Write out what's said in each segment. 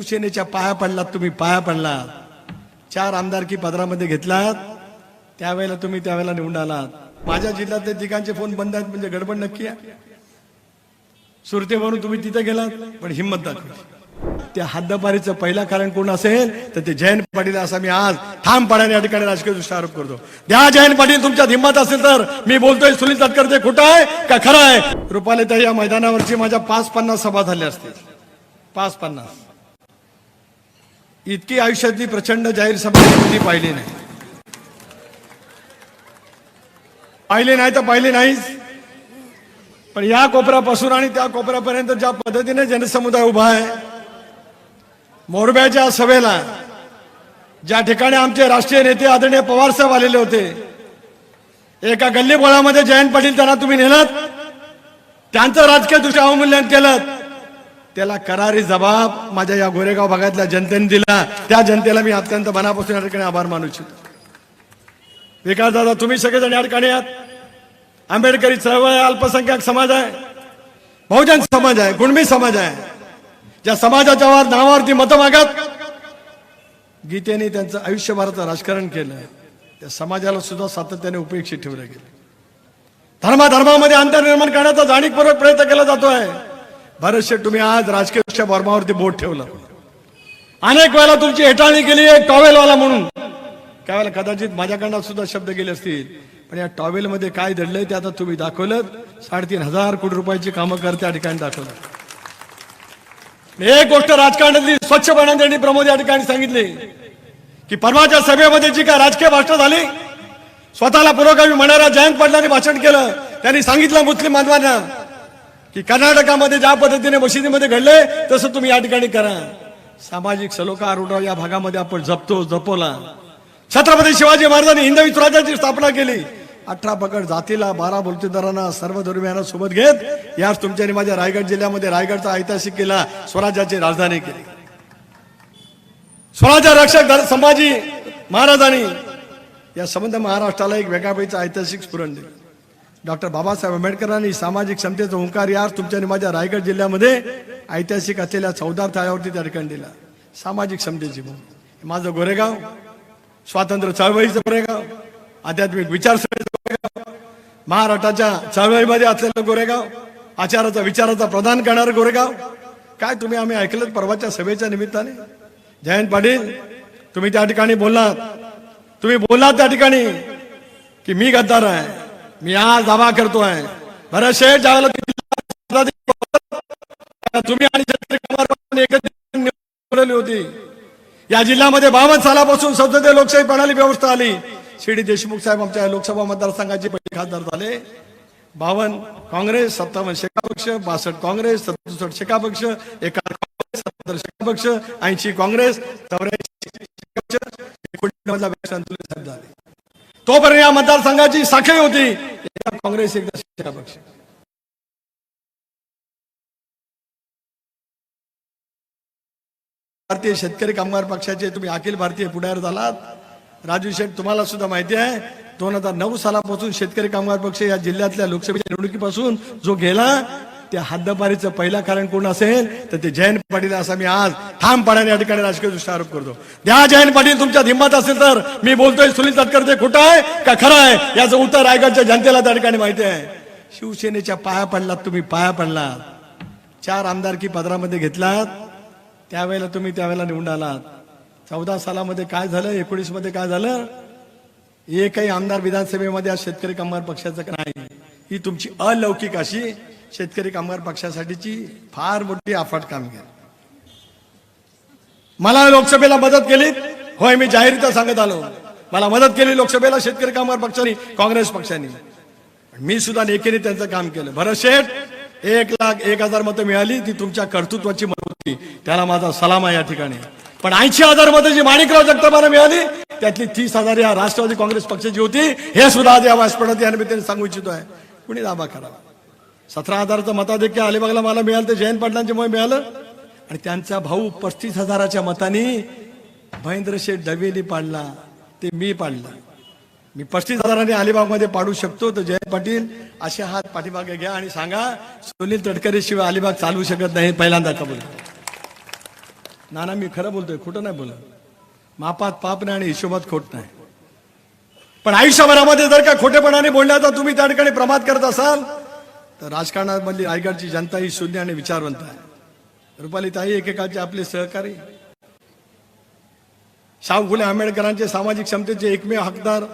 शिवसेनेच्या पाया पडलात तुम्ही पाया पडलात. चार आमदारकी पदरामध्ये घेतलात त्यावेळेला तुम्ही त्यावेळेला निवडून आलात. माझ्या जिल्ह्यातले तिघांचे फोन बंद आहेत म्हणजे गडबड नक्की आहे. म्हणून तुम्ही तिथे गेलात पण हिंमत दाखवली. त्या हद्दपारीचं पहिला कारण कोण असेल तर ते जयंत पाटील असा मी आज ठामपणाने या ठिकाणी राजकीय दृष्ट्या आरोप करतो. द्या जयंत पाटील तुमच्यात हिंमत असेल तर. मी बोलतोय सुनील तटकर ते खोटं आहे का खरं आहे? रुपाले ताई या मैदानावरची माझ्या पाच पन्नास सभा झाल्या असतील. पाच पन्नास. इतकी आयुष्यातली प्रचंड जाहीर सभा कधी पाहिली नाही. पाहिले नाही तर पाहिली नाहीच. पण या कोपऱ्यापासून आणि त्या कोपऱ्यापर्यंत ज्या पद्धतीने जनसमुदाय उभा आहे मोरब्याच्या सभेला ज्या ठिकाणी आमचे राष्ट्रीय नेते आदरणीय पवार साहेब आलेले होते एका गल्लीबोळामध्ये जयंत पाटील त्यांना तुम्ही नेलात? त्यांचं राजकीय दृष्ट्या अवमूल्यन केलं त्याला करारी जबाब माझ्या या गोरेगाव भागातल्या जनतेने दिला. त्या जनतेला मी अत्यंत मनापासून या ठिकाणी आभार मानू इच्छितो. विकास दादा तुम्ही सगळेजण या ठिकाणी आहात. आंबेडकरी चळवळ आहे अल्पसंख्याक समाज आहे. बहुजन समाज आहे गुणमी समाज आहे. ज्या समाजाच्या वर नावावरती मतं मागत गीतेने त्यांचं आयुष्यभराचं राजकारण केलं. त्या समाजाला सुद्धा सातत्याने उपेक्षित ठेवलं गेलं. धर्माधर्मामध्ये अंतर निर्माण करण्याचा जाणीवपूर्वक प्रयत्न केला जातो आहे बरेचसे तुम्ही आज राजकीय पक्ष बोट ठेवलं. अनेक वेळेला तुमची हेटाळणी केली आहे टॉवेलवाला म्हणून. त्यावेळेला कदाचित माझ्याकडनं सुद्धा शब्द गेले असतील पण या टॉवेलमध्ये काय दडलंय ते आता तुम्ही दाखवलं साडेतीन हजार कोटी रुपयाची कामं करते त्या ठिकाणी दाखवलं. एक गोष्ट राजकारणातली स्वच्छ त्यांनी प्रमोद या ठिकाणी सांगितली की परवाच्या सभेमध्ये जी काय राजकीय भाषण झाली स्वतःला पुरोगामी म्हणणारा जयंत पाटलांनी भाषण केलं त्यांनी सांगितलं मुस्लिम बांधवांना की कर्नाटकामध्ये ज्या पद्धतीने मशिदीमध्ये घडले तसं तुम्ही या ठिकाणी करा. सामाजिक सलोखा उठाव या भागामध्ये आपण जपतो जपवला छत्रपती शिवाजी महाराजांनी हिंदवी स्वराज्याची स्थापना केली. अठरा पकड जातीला बारा बलुतेदारांना सर्व धर्मियांना सोबत घेत याच तुमच्यानी माझ्या रायगड जिल्ह्यामध्ये रायगडचा ऐतिहासिक किल्ला स्वराज्याची राजधानी केली. स्वराज्य रक्षक संभाजी महाराजांनी या संबंध महाराष्ट्राला एक वेगळ्या ऐतिहासिक स्फुरण दिलं. डॉक्टर बाबासाहेब आंबेडकरांनी सामाजिक समतेचा ओंकार यार तुमच्या माझ्या रायगड जिल्ह्यामध्ये ऐतिहासिक असलेल्या चौदार थाळ्यावरती त्या ठिकाणी दिला. सामाजिक क्षमतेची भूमी. माझं गोरेगाव स्वातंत्र्य चळवळीचं गोरेगाव आध्यात्मिक विचारसरणीचं गोरेगाव महाराष्ट्राच्या चळवळीमध्ये असलेलं गोरेगाव आचाराचा विचाराचा प्रदान करणारं गोरेगाव. काय तुम्ही आम्ही ऐकलं परवाच्या सभेच्या निमित्ताने? जयंत पाटील तुम्ही त्या ठिकाणी बोललात. तुम्ही बोललात त्या ठिकाणी की मी गद्दार आहे. मी आज दावा करतोय. बरं शेठ ज्यावेळेला तुम्ही- आणि निवडली होती. या जिल्ह्यामध्ये बावन्न सालापासून संसदीय लोकशाही प्रणाली व्यवस्था आली. शिडी देशमुख साहेब आमच्या लोकसभा मतदारसंघाचे पहिले खासदार झाले. बावन्न काँग्रेस सत्तावन्न शेकापक्ष बासष्ट काँग्रेस सदुसष्ट शेकापक्ष एका सत्तर शेकापक्ष ऐंशी काँग्रेस चौऱ्याऐंशी झाले. तोपर्यंत या मतदारसंघाची साखळी होती. काँग्रेस एकदा शेका पक्ष भारतीय शेतकरी कामगार पक्षाचे तुम्ही अखिल भारतीय पुढार झालात. राजू शेठ तुम्हाला सुद्धा माहिती आहे दोन हजार नऊ सालापासून शेतकरी कामगार पक्ष या जिल्ह्यातल्या लोकसभेच्या निवडणुकीपासून जो गेला त्या हद्दपारीचं पहिला कारण कोण असेल तर ते जयंत पाटील असा मी आज ठामपणाने या ठिकाणी राजकीय दृष्ट्या आरोप करतो. द्या जयंत पाटील तुमच्या हिंमत असेल तर मी बोलतोय सुनील तटकर ते खोटं आहे का खरं आहे? याचं उत्तर रायगडच्या जनतेला त्या ठिकाणी माहिती आहे. शिवसेनेच्या पाया पडलात तुम्ही पाया पडलात. चार आमदारकी पदरामध्ये घेतलात त्यावेळेला तुम्ही त्यावेळेला निवडून आलात. चौदा सालामध्ये काय झालं एकोणीसमध्ये काय झालं? एकही आमदार विधानसभेमध्ये आज शेतकरी कामगार पक्षाचं नाही. ही तुमची अलौकिक अशी शेतकरी कामगार पक्षासाठीची फार मोठी अफाट कामगिरी मला लोकसभेला मदत केली. होय मी जाहीरता सांगत आलो. मला मदत केली लोकसभेला शेतकरी कामगार पक्षाने काँग्रेस पक्षाने. मी सुद्धा एकेने त्यांचं काम केलं. भरत शेठ एक लाख एक हजार मतं मिळाली ती तुमच्या कर्तृत्वाची मत होती त्याला माझा सलाम आहे या ठिकाणी. पण ऐंशी हजार मतं जी माणिकराव जगतापाला मिळाली त्यातली तीस हजार या राष्ट्रवादी काँग्रेस पक्षाची होती. हे सुद्धा आज या व्यासपीठात या निमित्ताने सांगू इच्छितो आहे. कुणी दाबा करावा? सतरा हजाराचं मताधिक्य अलिबागला मला मिळालं ते जयंत पाटलांच्यामुळे मिळालं. आणि त्यांचा भाऊ पस्तीस हजाराच्या मताने महेंद्र शेठ दवेली पाडला ते मी पाडलं. मी पस्तीस हजारांनी अलिबागमध्ये पाडू शकतो तर जयंत पाटील असे हात पाठीमागे घ्या आणि सांगा सुनील तटकरे शिवाय अलिबाग चालू शकत नाही पहिल्यांदा कबूल नाना मी खरं बोलतोय खोटं नाही बोलत. मापात पाप नाही आणि हिशोबात खोट नाही. पण आयुष्यभरामध्ये जर का खोटेपणाने बोलण्याचा तुम्ही त्या ठिकाणी प्रमाद करत असाल. तर राजकारणामधली रायगडची जनता ही शून्य आणि विचारवंत आहे. रुपाली ताई एकेकाचे आपले सहकारी. शाहू फुले आंबेडकरांचे सामाजिक क्षमतेचे एकमेव हकदार.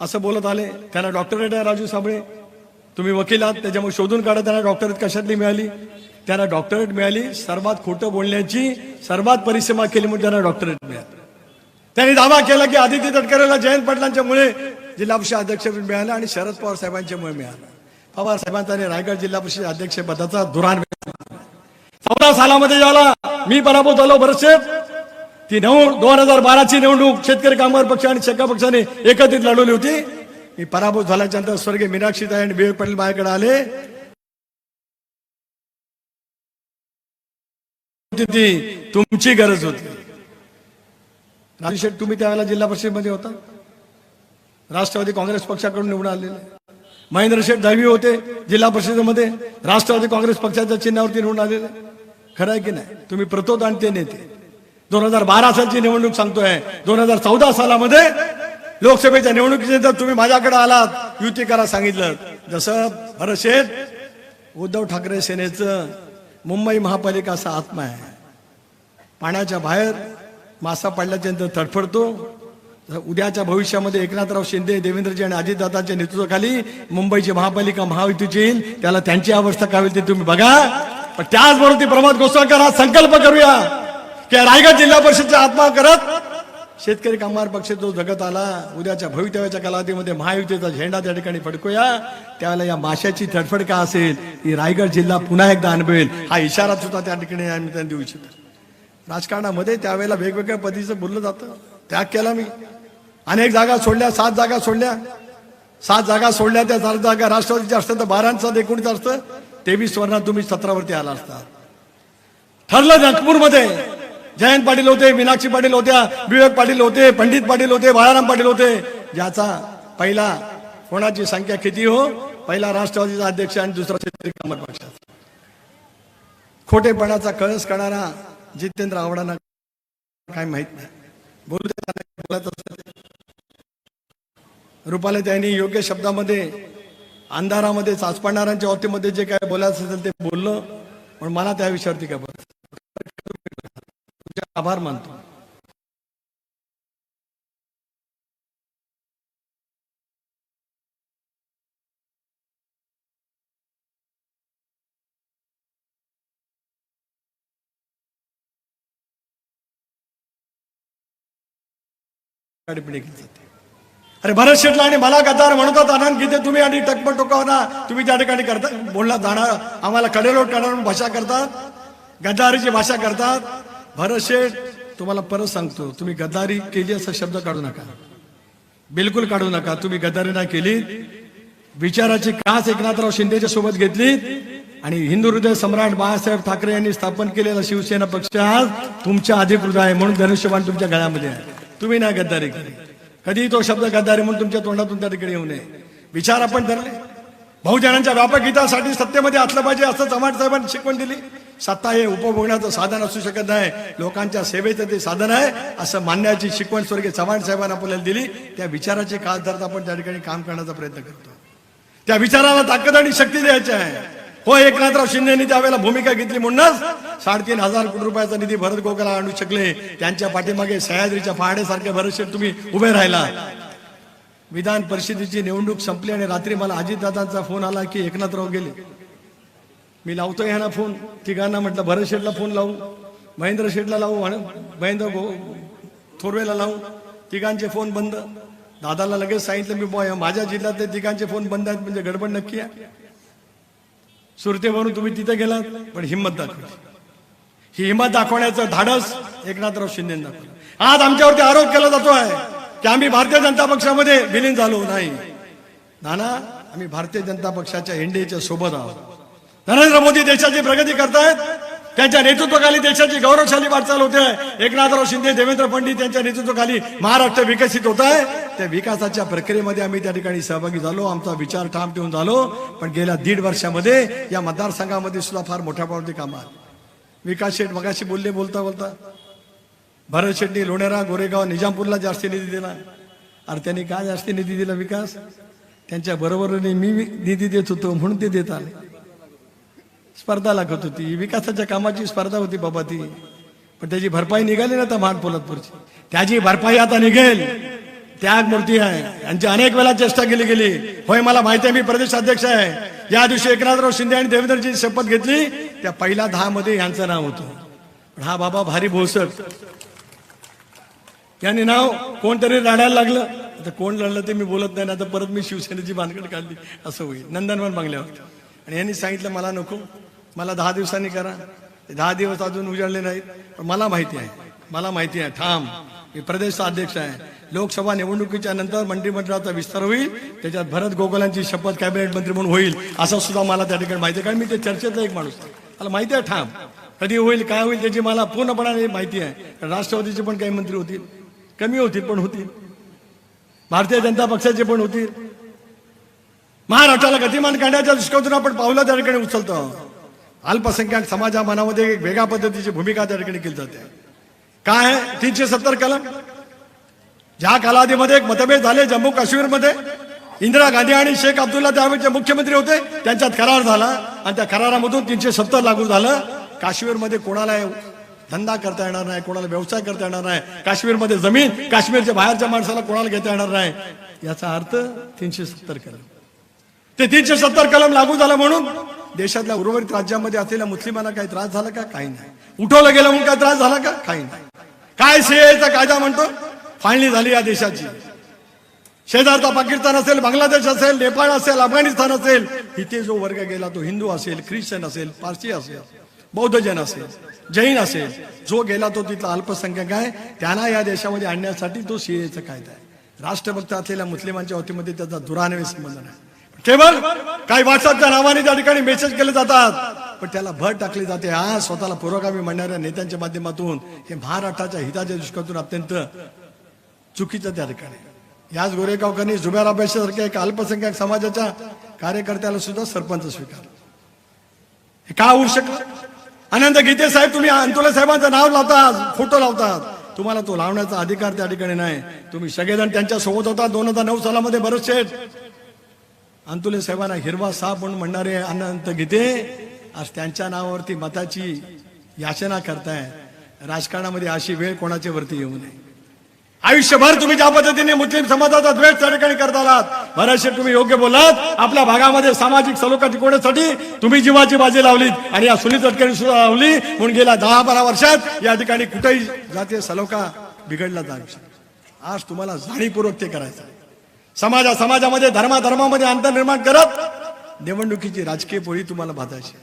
असं बोलत आले त्यांना डॉक्टरेट आहे राजू साबळे. तुम्ही वकील आहात त्याच्यामुळे शोधून काढा त्यांना डॉक्टरेट कशातली मिळाली? त्यांना डॉक्टरेट मिळाली सर्वात खोटं बोलण्याची सर्वात परिश्रमा केली म्हणून त्यांना डॉक्टरेट मिळाली. त्यांनी दावा केला की आदित्य तटकरेला जयंत पाटलांच्यामुळे जिल्हा परिषद अध्यक्ष मिळालं आणि शरद पवार साहेबांच्यामुळे मिळालं. पवार साहेबांचा आणि रायगड जिल्हा परिषद अध्यक्ष पदाचा दुराण चौदा सालामध्ये ज्याला मी पराभूत झालो बरेचसे ती नऊ दोन हजार बाराची निवडणूक शेतकरी कामगार पक्ष आणि शेका पक्षाने एकत्रित लढवली होती. मी पराभूत झाल्याच्यानंतर स्वर्गीय मीनाक्षीताई आणि विवेक पाटील माझ्याकडे आले. होती ती तुमची गरज होती. राजू शेठ तुम्ही त्यावेळेला जिल्हा परिषदेमध्ये होता. राष्ट्रवादी काँग्रेस पक्षाकडून निवडून आलेले. महेंद्र शेठ दहावी होते जिल्हा परिषदेमध्ये राष्ट्रवादी काँग्रेस पक्षाच्या चिन्हावरती निवडून आलेले. खरं आहे की नाही? तुम्ही प्रतोद आणि ते नेते. दोन हजार बारा सालची निवडणूक सांगतोय. दोन हजार चौदा सालामध्ये लोकसभेच्या निवडणुकीनंतर तुम्ही माझ्याकडे आलात. युती करा सांगितलं. जसं भरत शेठ उद्धव ठाकरे सेनेचं मुंबई महापालिका असा आत्मा आहे. पाण्याच्या बाहेर मासा पडल्याच्यानंतर तडफडतो. उद्याच्या भविष्यामध्ये एकनाथराव शिंदे देवेंद्रजी आणि अजितदादांच्या नेतृत्वाखाली मुंबईची महापालिका महायुतीची येईल त्याला त्यांची अवस्था काय होईल ते तुम्ही बघा. पण त्याचबरोबर ती प्रमोद गोसाळकर हा संकल्प करूया की रायगड जिल्हा परिषदचा आत्मा करत शेतकरी कामगार पक्ष जो जगत आला उद्याच्या भवितव्याच्या कालावधीमध्ये महायुतीचा झेंडा त्या ठिकाणी फडकूया. त्यावेळेला या माशाची तडफड का असेल ही रायगड जिल्हा पुन्हा एकदा अनुभवेल हा इशारा सुद्धा त्या ठिकाणी आम्ही त्यांना देऊ इच्छितो. राजकारणामध्ये त्यावेळेला वेगवेगळ्या पद्धतीचं बोललं जातं. त्याग केला मी. अनेक जागा सोडल्या सात जागा सोडल्या. सात जागा सोडल्या त्या सात जागा राष्ट्रवादीच्या असतात तर बारांचा एकोणीस असतं. तेवीस वर्णात तुम्ही सतरावरती आला असता. ठरलं नागपूरमध्ये. जयंत पाटील होते मीनाक्षी पाटील होत्या विवेक पाटील होते पंडित पाटील होते बाळाराम पाटील होते. ज्याचा पहिला कोणाची संख्या किती हो? पहिला राष्ट्रवादीचा अध्यक्ष आणि दुसरा शेतकरी कामगार पक्षाचा. खोटेपणाचा कळस करणारा जितेंद्र आवडाना काय माहीत नाही. बोलू दे बोलत असतात रुपाले त्यांनी योग्य शब्दामध्ये अंधारामध्ये चाचपडणाऱ्यांच्या बाबतीमध्ये जे काय बोलायचं असेल ते बोललं. पण मला त्या विषयावरती काय बोलायचं आभार मानतो. केली जाते. अरे भरत शेटला आणि मला गद्दार म्हणतात आनंद गीते तुम्ही आणि टकमट टोकावना. तुम्ही त्या ठिकाणी करता बोलला जाणार आम्हाला कडेलोट करणार भाषा करतात गद्दारीची भाषा करतात. भरत शेठ तुम्हाला परत सांगतो तुम्ही गद्दारी केली असा शब्द काढू नका. बिलकुल काढू नका. तुम्ही गद्दारी नाही केली. विचाराची कास एकनाथराव शिंदेच्या सोबत घेतली आणि हिंदू हृदय सम्राट बाळासाहेब ठाकरे यांनी स्थापन केलेला शिवसेना पक्ष आज तुमच्या अधिकृत आहे म्हणून धनुष्यबाण तुमच्या गळ्यामध्ये आहे. तुम्ही नाही गद्दारी केली. कधी तो शब्द गद्दारी म्हणून तुमच्या तोंडातून त्या ठिकाणी येऊ नये. विचार आपण धरले. बहुजनांच्या व्यापक हितासाठी सत्तेमध्ये असलं पाहिजे असं चव्हाण साहेबांनी शिकवण दिली. सत्ता हे उपभोगण्याचं साधन असू शकत नाही. लोकांच्या सेवेचं ते साधन आहे असं मानण्याची शिकवण स्वर्गीय चव्हाण साहेबांना आपल्याला दिली. त्या विचाराचे खास धरत आपण त्या ठिकाणी काम करण्याचा प्रयत्न करतो. त्या विचाराला ताकद आणि शक्ती द्यायची आहे. हो एकनाथराव शिंदेनी त्यावेळेला भूमिका घेतली म्हणूनच साडेतीन हजार कोटी रुपयाचा निधी भरत गोगाला आणू शकले. त्यांच्या पाठीमागे सह्याद्रीच्या पहाड्यासारखे भरतशेठ तुम्ही उभे राहिला. विधान परिषदेची निवडणूक संपली आणि रात्री मला अजितदादांचा फोन आला की एकनाथराव गेले. मी लावतो ह्यांना फोन. तिघांना म्हटलं भरत शेठला फोन लावू महेंद्र शेठला लावू आणि महेंद्र गो थोरवेला लावू. तिघांचे फोन बंद. दादाला लगेच सांगितलं मी माझ्या जिल्ह्यातले तिघांचे फोन बंद आहेत म्हणजे गडबड नक्की आहे. सुरतेवरून तुम्ही तिथे गेलात पण हिंमत दाखवली. ही हिंमत दाखवण्याचं धाडस एकनाथराव शिंदे दाखवलं. आज आमच्यावरती आरोप केला जातो आहे की आम्ही भारतीय जनता पक्षामध्ये विलीन झालो नाही. नाना आम्ही भारतीय जनता पक्षाच्या एनडीएच्या सोबत आहोत. नरेंद्र मोदी देशाची प्रगती करतायत त्यांच्या नेतृत्वाखाली देशाची गौरवशाली वाटचाल होते. एकनाथराव शिंदे देवेंद्र पंडित यांच्या नेतृत्वाखाली महाराष्ट्र विकसित होत आहे. त्या विकासाच्या प्रक्रियेमध्ये आम्ही त्या ठिकाणी सहभागी झालो. आमचा विचार ठाम ठेवून झालो. पण गेल्या दीड वर्षामध्ये या मतदारसंघामध्ये सुद्धा फार मोठ्या प्रमाणात काम आलं. विकास शेठ मगाशी बोलले बोलता बोलता भरत शेट्टी लोणेरा गोरेगाव निजामपूरला जास्त निधी दिला. अरे त्यांनी काय जास्त निधी दिला विकास? त्यांच्या बरोबरीने मी निधी देत होतो म्हणून ते देत आले. स्पर्धा लागत होती. विकासाच्या कामाची स्पर्धा होती बाबा ती. पण त्याची भरपाई निघाली ना तर महाग पोलादपूरची त्याची भरपाई आता निघेल. त्याग मूर्ती आहे. यांची अनेक वेळा चेष्टा केली गेली. होय मला माहिती आहे मी प्रदेश अध्यक्ष आहे. या दिवशी एकनाथराव शिंदे आणि देवेंद्रजी शपथ घेतली. त्या पहिल्या दहा मध्ये यांचं नाव होतं. पण हा बाबा भारी भोसक. यांनी नाव कोणतरी लढायला लागलं. आता कोण लढलं ते मी बोलत नाही. आता परत मी शिवसेनेची भानगड काढली. असं होईल. नंदनवन बंगल्यावर आणि यांनी सांगितलं मला नको. मला दहा दिवसांनी करा. दहा दिवस अजून उजाडले नाहीत. पण मला माहिती आहे. मला माहिती आहे. ठाम मी प्रदेशचा अध्यक्ष आहे. लोकसभा निवडणुकीच्या नंतर मंत्रिमंडळाचा विस्तार होईल. त्याच्यात भरत गोगलांची शपथ कॅबिनेट मंत्री म्हणून होईल. असं सुद्धा मला त्या ठिकाणी माहिती आहे. कारण मी ते चर्चेतला एक माणूस मला माहिती आहे. ठाम कधी होईल काय होईल त्याची मला पूर्णपणाने माहिती आहे. कारण राष्ट्रवादीचे पण काही मंत्री होतील. कमी होतील पण होतील. भारतीय जनता पक्षाचे पण होतील. महाराष्ट्राला गतिमान करण्याच्या दृष्टीकोनातून आपण पावलं त्या ठिकाणी उचलतो. अल्पसंख्याक समाजा मनामध्ये एक वेगळ्या पद्धतीची भूमिका त्या ठिकाणी केली जाते. काय आहे? तीनशे सत्तर कलम. ज्या कालावधीमध्ये एक मतभेद झाले जम्मू काश्मीरमध्ये इंदिरा गांधी आणि शेख अब्दुल्ला त्यावेळेचे मुख्यमंत्री होते त्यांच्यात करार झाला आणि त्या करारामधून तीनशे सत्तर लागू झालं. काश्मीरमध्ये कोणाला धंदा करता येणार नाही कोणाला व्यवसाय करता येणार नाही काश्मीरमध्ये जमीन काश्मीरच्या बाहेरच्या माणसाला कोणाला घेता येणार नाही याचा अर्थ तीनशे सत्तर कलम. ते तीनशे सत्तर कलम लागू झालं म्हणून देशातल्या उर्वरित राज्यामध्ये असलेल्या मुस्लिमांना काही त्रास झाला का? काही नाही. उठवलं गेलं म्हणून काय त्रास झाला का? काही नाही. काय सीएचा कायदा म्हणतो? फाळणी झाली या देशाची. शेजारचा पाकिस्तान असेल बांगलादेश असेल नेपाळ असेल अफगाणिस्तान असेल इथे जो वर्ग गेला तो हिंदू असेल ख्रिश्चन असेल पारसी असेल बौद्ध जन असेल जैन असेल जो गेला तो तिथला अल्पसंख्याक आहे त्यांना या देशामध्ये आणण्यासाठी तो सीएचा कायदा आहे. राष्ट्रभक्त असलेल्या मुस्लिमांच्या वतीमध्ये त्याचा दुरान्वय संबंध नाही. केवळ काही व्हॉट्सअपच्या नावाने त्या ठिकाणी मेसेज केले जातात. पण त्याला भर टाकली जाते. हा स्वतःला पुरोगामी म्हणणाऱ्या नेत्यांच्या माध्यमातून हे महाराष्ट्राच्या हिताच्या दृष्टीतून अत्यंत चुकीचं त्या ठिकाणी. याच गोरेगावकरांनी जुबेर अभ्यासासारख्या एका अल्पसंख्याक समाजाच्या कार्यकर्त्याला सुद्धा सरपंच स्वीकार हे का होऊ शकलं? आनंद गीते साहेब तुम्ही अंतुले साहेबांचं नाव लावतात फोटो लावतात. तुम्हाला तो लावण्याचा अधिकार त्या ठिकाणी नाही. तुम्ही सगळेजण त्यांच्यासोबत होता. दोन हजार नऊ सालामध्ये बरेचसे अंतुले साहेबांना हिरवा साप म्हणून म्हणणारे अनंत गीते आज त्यांच्या नावावरती मताची याचना करताय. राजकारणामध्ये अशी वेळ कोणाच्या वरती येऊ नये. आयुष्यभर तुम्ही ज्या पद्धतीने मुस्लिम समाजाचा द्वेष त्या ठिकाणी करत आलात बऱ्याचशे तुम्ही योग्य बोलात आपल्या भागामध्ये सामाजिक सलोखा टिकवण्यासाठी तुम्ही जीवाची बाजी लावलीत आणि या सुनील तटकरी सुद्धा लावली. म्हणून गेल्या दहा बारा वर्षात या ठिकाणी कुठेही जातीय सलोखा बिघडला जाऊ आज तुम्हाला जाणीवपूर्वक ते करायचं आहे. समाजा समाजामध्ये धर्माधर्मामध्ये अंतर निर्माण करत निवडणुकीची राजकीय पोळी तुम्हाला बाधायची